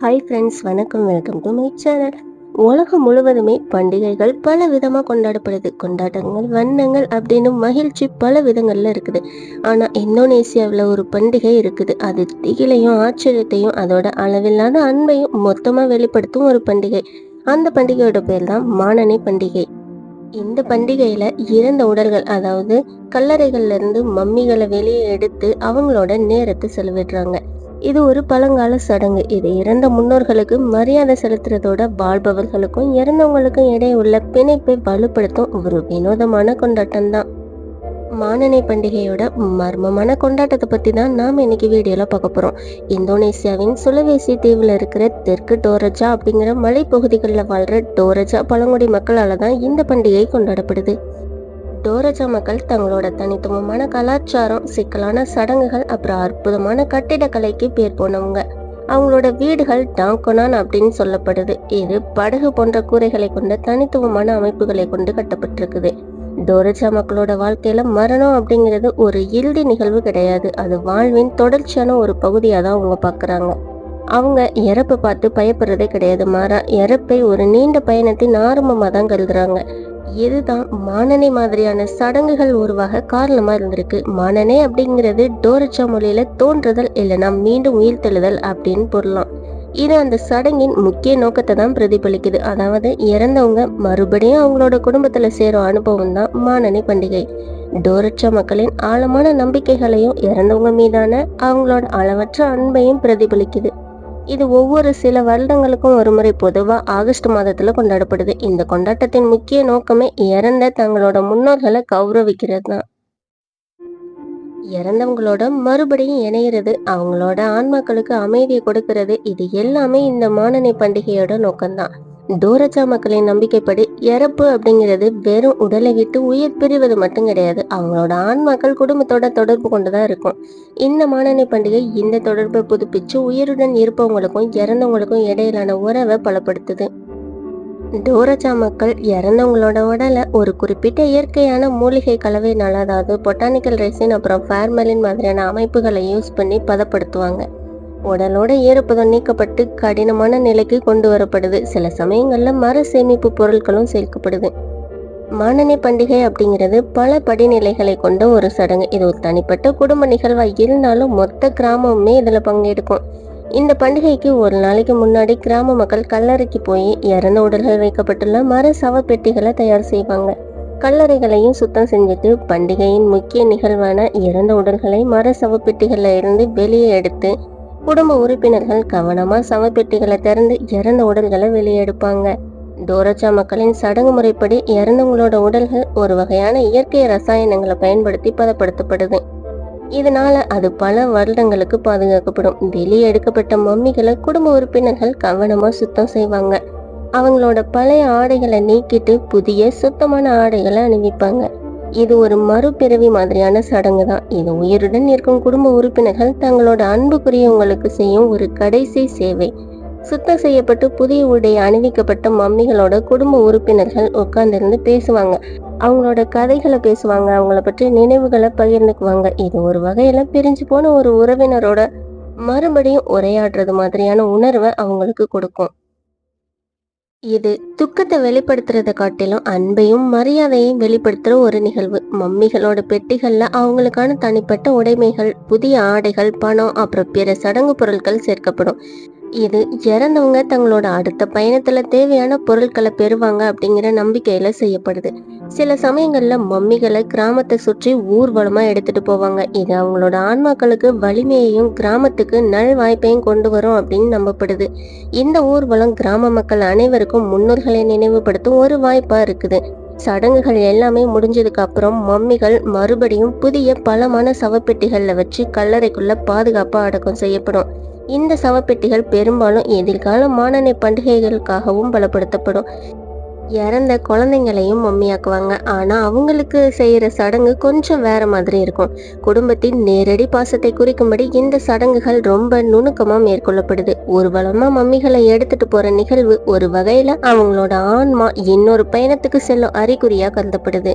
Hi friends வணக்கம் welcome to my channel உலகம் முழுவதுமே பண்டிகைகள் பல விதமாக கொண்டாடப்படுது. கொண்டாட்டங்கள் வண்ணங்கள் அப்படின்னு மகிழ்ச்சி பல விதங்களில் இருக்குது. ஆனால் இந்தோனேசியாவில் ஒரு பண்டிகை இருக்குது. அது திகிலையும் ஆச்சரியத்தையும் அதோட அளவில்லாத அன்பையும் மொத்தமாக வெளிப்படுத்தும் ஒரு பண்டிகை. அந்த பண்டிகையோட பேர் தான் மானனை பண்டிகை. இந்த பண்டிகையில் இறந்த உடல்கள் அதாவது கல்லறைகள்லேருந்து மம்மிகளை வெளியே எடுத்து அவங்களோட நேரத்தை செலவிடுறாங்க. இது ஒரு பழங்கால சடங்கு. இது இறந்த முன்னோர்களுக்கு மரியாதை செலுத்துறதோட வாழ்பவர்களுக்கும் இறந்தவங்களுக்கும் இடையே உள்ள பிணைப்பை வலுப்படுத்தும் ஒரு வினோதமான கொண்டாட்டம் தான். மானனை பண்டிகையோட மர்மமான கொண்டாட்டத்தை பத்தி தான் நாம் இன்னைக்கு வீடியோல பார்க்க போறோம். இந்தோனேசியாவின் சுலவேசி தீவுல இருக்கிற தெற்கு டோரஜா அப்படிங்கிற மலைப்பகுதிகளில் வாழ்ற டோரஜா பழங்குடி மக்களால தான் இந்த பண்டிகை கொண்டாடப்படுது. டோரஜா மக்கள் தங்களோட தனித்துவமான கலாச்சாரம் சிக்கலான சடங்குகள் அப்புறம் அற்புதமான கட்டிடக்கலைக்கு பேர் போனவங்க. அவங்களோட வீடுகள் டாங்கொனான் அப்படின்னு சொல்லப்படுது. இது படகு போன்ற கூரைகளை கொண்ட தனித்துவமான அமைப்புகளை கொண்டு கட்டப்பட்டிருக்குது. டோரஜா மக்களோட வாழ்க்கையில மரணம் அப்படிங்கிறது ஒரு இறுதி நிகழ்வு கிடையாது. அது வாழ்வின் தொடர்ச்சியான ஒரு பகுதியாக தான் அவங்க பார்க்குறாங்க அவங்க இறப்பை பார்த்து பயப்படுறதே கிடையாது. மாறா இறப்பை ஒரு நீண்ட பயணத்தின் ஆரம்பமாக தான் கருதுறாங்க. இதுதான் மானனை மாதிரியான சடங்குகள் உருவாக காரணமா இருந்திருக்கு. மானனே அப்படிங்கிறது டோரச்சா மொழியில தோன்றுதல் இல்லைனா மீண்டும் உயிர்த்தெழுதல் அப்படின்னு பொருளாம். இது அந்த சடங்கின் முக்கிய நோக்கத்தை தான் பிரதிபலிக்குது. அதாவது இறந்தவங்க மறுபடியும் அவங்களோட குடும்பத்துல சேரும் அனுபவம் தான் மானனை பண்டிகை. டோரச்சா மக்களின் ஆழமான நம்பிக்கைகளையும் இறந்தவங்க மீதான அவங்களோட அளவற்ற அன்பையும் பிரதிபலிக்குது. இது ஒவ்வொரு சில வருடங்களுக்கும் ஒரு முறை பொதுவா ஆகஸ்ட் மாதத்துல கொண்டாடப்படுது. இந்த கொண்டாட்டத்தின் முக்கிய நோக்கமே இறந்த தங்களோட முன்னோர்களை கௌரவிக்கிறது தான் இறந்தவங்களோட மறுபடியும் இணையிறது அவங்களோட ஆன்மாக்களுக்கு அமைதியை கொடுக்கறது இது எல்லாமே இந்த மானனை பண்டிகையோட நோக்கம்தான். டோரஜா மக்களின் நம்பிக்கைப்படி இறப்பு அப்படிங்கிறது வெறும் உடலை விட்டு உயிர் பிரிவது மட்டும் கிடையாது. அவங்களோட ஆன்மாக்கள் குடும்பத்தோட தொடர்பு கொண்டுதான் இருக்கும். இந்த மானனை பண்டிகை இந்த தொடர்பை புதுப்பிச்சு உயிருடன் இருப்பவங்களுக்கும் இறந்தவங்களுக்கும் இடையிலான உறவை பலப்படுத்துது. டோரஜா மக்கள் இறந்தவங்களோட உடலை ஒரு குறிப்பிட்ட இயற்கையான மூலிகை கலவையினால அதாவது பொட்டானிக்கல் ரெசின் அப்புறம் ஃபேர்மலின் மாதிரியான அமைப்புகளை யூஸ் பண்ணி பதப்படுத்துவாங்க. உடலோட ஈரப்பதம் நீக்கப்பட்டு கடினமான நிலைக்கு கொண்டு வரப்படுது. சில சமயங்களில் மர சேமிப்பு பொருட்களும் சேர்க்கப்படுது. மானனை பண்டிகை அப்படிங்கிறது பல படிநிலைகளை கொண்ட ஒரு சடங்கு. இது ஒரு தனிப்பட்ட குடும்ப நிகழ்வா இருந்தாலும் மொத்த கிராமமுமே இதில் பங்கெடுக்கும். இந்த பண்டிகைக்கு ஒரு நாளைக்கு முன்னாடி கிராம மக்கள் கல்லறைக்கு போய் இறந்த உடல்கள் வைக்கப்பட்டுள்ள மர சவப்பெட்டிகளை தயார் செய்வாங்க. கல்லறைகளையும் சுத்தம் செஞ்சுட்டு பண்டிகையின் முக்கிய நிகழ்வான இறந்த உடல்களை மர சவப்பெட்டிகளில் இருந்து வெளியே எடுத்து குடும்ப உறுப்பினர்கள் கவனமா சவப்பெட்டிகளை திறந்து இறந்த உடல்களை வெளியே எடுப்பாங்க மக்களின் சடங்கு முறைப்படி இறந்தவங்களோட உடல்கள் ஒரு வகையான இயற்கை ரசாயனங்களை பயன்படுத்தி பதப்படுத்தப்படுது. இதனால அது பல வருடங்களுக்கு பாதுகாக்கப்படும். வெளியே எடுக்கப்பட்ட மம்மிகளை குடும்ப உறுப்பினர்கள் கவனமா சுத்தம் செய்வாங்க. அவங்களோட பழைய ஆடைகளை நீக்கிட்டு புதிய சுத்தமான ஆடைகளை அணிவிப்பாங்க. இது ஒரு மறுபிறவி மாதிரியான சடங்கு தான். இது உயிருடன் இருக்கும் குடும்ப உறுப்பினர்கள் தங்களோட அன்புக்குரியவங்களுக்கு செய்யும் ஒரு கடைசி சேவை. சுத்தம் செய்யப்பட்டு புதிய உடை அணிவிக்கப்பட்ட மம்மிகளோட குடும்ப உறுப்பினர்கள் உட்கார்ந்திருந்து பேசுவாங்க. அவங்களோட கதைகளை பேசுவாங்க. அவங்கள பற்றி நினைவுகளை பகிர்ந்துக்குவாங்க. இது ஒரு வகையில பிரிஞ்சு போன ஒரு உறவினரோட மறுபடியும் உரையாடுறது மாதிரியான உணர்வை அவங்களுக்கு கொடுக்கும். இது துக்கத்தை வெளிப்படுத்துறத காட்டிலும் அன்பையும் மரியாதையும் வெளிப்படுத்துற ஒரு நிகழ்வு. மம்மிகளோட பெட்டிகள்ல அவங்களுக்கான தனிப்பட்ட உடைமைகள் புதிய ஆடைகள் பணம் அப்புறம் பிற சடங்கு பொருட்கள் சேர்க்கப்படும். இது இறந்தவங்க தங்களோட அடுத்த பயணத்துல தேவையான பொருட்களை பெறுவாங்க அப்படிங்கிற நம்பிக்கையில செய்யப்படுது. சில சமயங்கள்ல மம்மிகளை கிராமத்தை சுற்றி ஊர்வலமா எடுத்துட்டு போவாங்க. இது அவங்களோட ஆன்மாக்களுக்கு வலிமையையும் கிராமத்துக்கு நல் வாய்ப்பையும் கொண்டு வரும் அப்படின்னு நம்பப்படுது. இந்த ஊர்வலம் கிராம மக்கள் அனைவருக்கும் முன்னோர்களை நினைவுபடுத்தும் ஒரு வாய்ப்பா இருக்குது. சடங்குகள் எல்லாமே முடிஞ்சதுக்கு அப்புறம் மம்மிகள் மறுபடியும் புதிய பலமான சவப்பெட்டிகளில் வச்சு கல்லறைக்குள்ள பாதுகாப்பா அடக்கம் செய்யப்படும். இந்த சவப்பெட்டிகள் பெரும்பாலும் எதிர்கால மானனை பண்டிகைகளுக்காகவும் பலப்படுத்தப்படும். இறந்த குழந்தைங்களையும் மம்மியாக்குவாங்க. ஆனா அவங்களுக்கு செய்யற சடங்கு கொஞ்சம் வேற மாதிரி இருக்கும். குடும்பத்தின் நேரடி பாசத்தை குறிக்கும்படி இந்த சடங்குகள் ரொம்ப நுணுக்கமா மேற்கொள்ளப்படுது. ஊர்வலமா மம்மிகளை எடுத்துட்டு போற நிகழ்வு ஒரு வகையில அவங்களோட ஆன்மா இன்னொரு பயணத்துக்கு செல்லும் அறிகுறியா கருதப்படுது.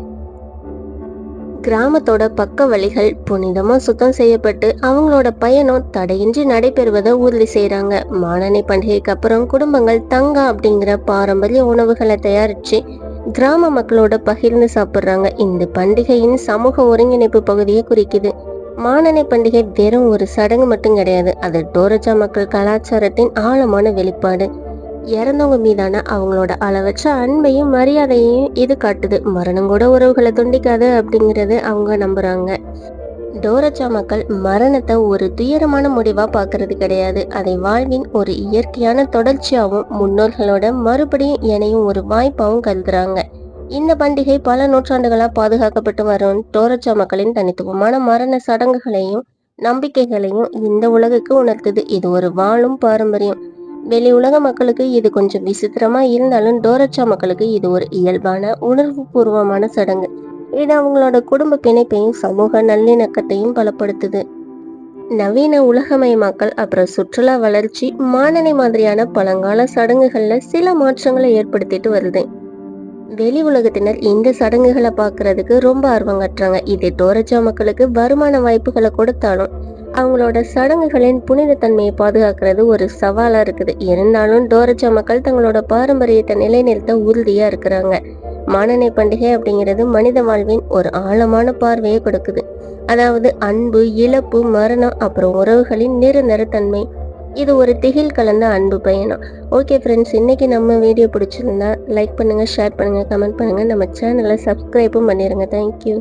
கிராமத்தோட பக்க வழிகள் புனிதமா சுத்தம் செய்யப்பட்டு அவங்களோட பயணம் தடையின்றி நடைபெறுவதை உறுதி செய்யறாங்க மானனை பண்டிகைக்கு அப்புறம் குடும்பங்கள் தங்கா அப்படிங்கிற பாரம்பரிய உணவுகளை தயாரிச்சு கிராம மக்களோட பகிர்ந்து சாப்பிடுறாங்க. இந்த பண்டிகையின் சமூக ஒருங்கிணைப்பு பகுதியை குறிக்குது. மானனை பண்டிகை வெறும் ஒரு சடங்கு மட்டும் கிடையாது. அது டோரஜா மக்கள் கலாச்சாரத்தின் ஆழமான வெளிப்பாடு. இறந்தவங்க மீதான அவங்களோட அளவற்ற அன்பையும் மரியாதையையும் இது காட்டுது. மரணம் கூட உறவுகளை துண்டிக்காது அப்படிங்கறது அவங்க நம்புறாங்க. டோரச்சா மக்கள் மரணத்தை ஒரு துயரமான முடிவா பார்க்கறது கிடையாது. அதை வாழ்வின் ஒரு இயற்கையான தொடர்ச்சியாகவும் முன்னோர்களோட மறுபடியும் இணையும் ஒரு வாய்ப்பாகவும் கருதுறாங்க. இந்த பண்டிகை பல நூற்றாண்டுகளாக பாதுகாக்கப்பட்டு வரும் டோரச்சா மக்களின் தனித்துவமான மரண சடங்குகளையும் நம்பிக்கைகளையும் இந்த உலகுக்கு உணர்த்துது. இது ஒரு வாழும் பாரம்பரியம். வெளி உலக மக்களுக்கு இது கொஞ்சம் விசித்திரமா இருந்தாலும் டோரச்சா மக்களுக்கு இது ஒரு இயல்பான உணர்வு பூர்வமான சடங்கு. இது அவங்களோட குடும்ப பிணைப்பையும் சமூக நல்லிணக்கத்தையும் பலப்படுத்துது. நவீன உலகமயமாக்கல் அப்புறம் சுற்றுலா வளர்ச்சி மானனை மாதிரியான பழங்கால சடங்குகள்ல சில மாற்றங்களை ஏற்படுத்திட்டு வருது. வெளி உலகத்தினர் இந்த சடங்குகளை பார்க்கறதுக்கு ரொம்ப ஆர்வம் கட்டுறாங்க. இது டோரச்சா மக்களுக்கு வருமான வாய்ப்புகளை கொடுத்தாலும் அவங்களோட சடங்குகளின் புனிதத்தன்மையை பாதுகாக்கிறது ஒரு சவாலாக இருக்குது. இருந்தாலும் டோரச்சா மக்கள் தங்களோட பாரம்பரியத்தை நிலைநிறுத்த உறுதியாக இருக்கிறாங்க. மானனை பண்டிகை அப்படிங்கிறது மனித வாழ்வின் ஒரு ஆழமான பார்வையை கொடுக்குது. அதாவது அன்பு இழப்பு மரணம் அப்புறம் உறவுகளின் நிரந்தர இது ஒரு திகில் கலந்த அன்பு பயணம். ஓகே ஃப்ரெண்ட்ஸ் இன்னைக்கு நம்ம வீடியோ பிடிச்சிருந்தா லைக் பண்ணுங்கள் ஷேர் பண்ணுங்கள் கமெண்ட் பண்ணுங்கள் நம்ம சேனலை சப்ஸ்கிரைபும் பண்ணிடுங்க தேங்க்யூ